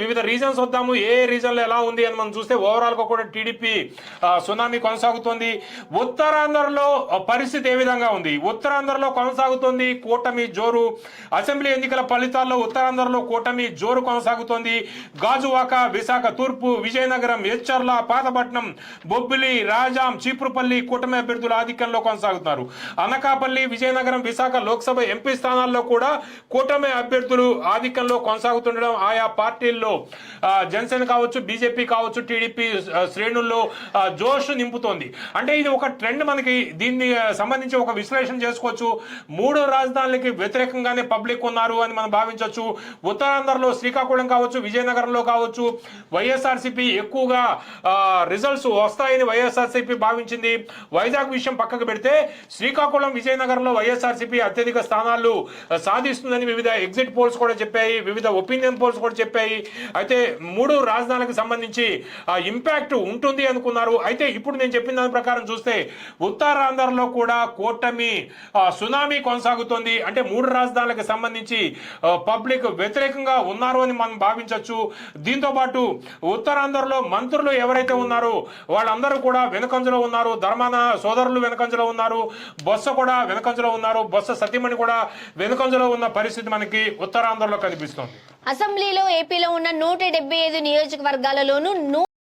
వివిధ రీజన్స్ వద్దాము. ఏ రీజన్లో ఎలా ఉంది అని మనం చూస్తే ఓవరాల్గా కూడా టీడీపీ సునామీ కొనసాగుతోంది. ఉత్తరాంధ్రలో పరిస్థితి ఏ విధంగా ఉంది? ఉత్తరాంధ్రలో కొనసాగుతోంది కూటమి జోరు. అసెంబ్లీ ఎన్నికల ఫలితాల్లో ఉత్తరాంధ్రలో కూటమి జోరు కొనసాగుతోంది. గాజువాక విశాఖ తూర్పు విజయనగరం ఎచ్చర్ల పాతపట్నం బొబ్బిలి రాజాం చీపురుపల్లి కూటమి అభ్యర్థుల ఆధిక్యంలో కొనసాగుతున్నారు. అనకాపల్లి విజయనగరం విశాఖ లోక్సభ ఎంపీ స్థానాల్లో కూడా కూటమి అభ్యర్థులు ఆధిక్యంలో కొనసాగుతుండడం ఆయా పార్టీలు ఆ, జనసేన కావచ్చు బీజేపీ కావచ్చు టీడీపీ శ్రేణుల్లో జోష్ నింపుతోంది. అంటే ఇది ఒక ట్రెండ్ మనకి. దీన్ని సంబంధించి ఒక విశ్లేషణ చేసుకోవచ్చు. మూడు రాజధానులకి వ్యతిరేకంగానే పబ్లిక్ ఉన్నారు అని మనం భావించవచ్చు ఉత్తరాంధ్రలో శ్రీకాకుళం కావచ్చు విజయనగరంలో కావచ్చు వైఎస్ఆర్సీపీ ఎక్కువగా రిజల్ట్స్ వస్తాయని వైఎస్ఆర్సీపీ భావించింది. వైజాగ్ విషయం పక్కకు పెడితే శ్రీకాకుళం విజయనగరంలో వైఎస్ఆర్సీపీ అత్యధిక స్థానాలు సాధిస్తుందని వివిధ ఎగ్జిట్ పోల్స్ కూడా చెప్పాయి వివిధ ఒపీనియన్ పోల్స్ కూడా చెప్పాయి. అయితే మూడు రాజధానులకు సంబంధించి ఇంపాక్ట్ ఉంటుంది అనుకున్నారు. అయితే ఇప్పుడు నేను చెప్పిన దాని ప్రకారం చూస్తే ఉత్తరాంధ్రలో కూడా కూటమి సునామీ కొనసాగుతోంది. అంటే మూడు రాజధానులకు సంబంధించి పబ్లిక్ వ్యతిరేకంగా ఉన్నారు అని మనం భావించవచ్చు దీంతో పాటు ఉత్తరాంధ్రలో మంత్రులు ఎవరైతే ఉన్నారో వాళ్ళందరూ కూడా వెనుకంజలో ఉన్నారు. ధర్మాన సోదరులు వెనుకంజలో ఉన్నారు. బొత్స కూడా వెనుకంజలో ఉన్నారు. బొత్స సతీమణి కూడా వెనుకంజలో ఉన్న పరిస్థితి మనకి ఉత్తరాంధ్రలో కనిపిస్తోంది. అసెంబ్లీలో ఏపీలో ఉన్న నూట డెబ్బై ఐదు నియోజకవర్గాలలోనూ నూ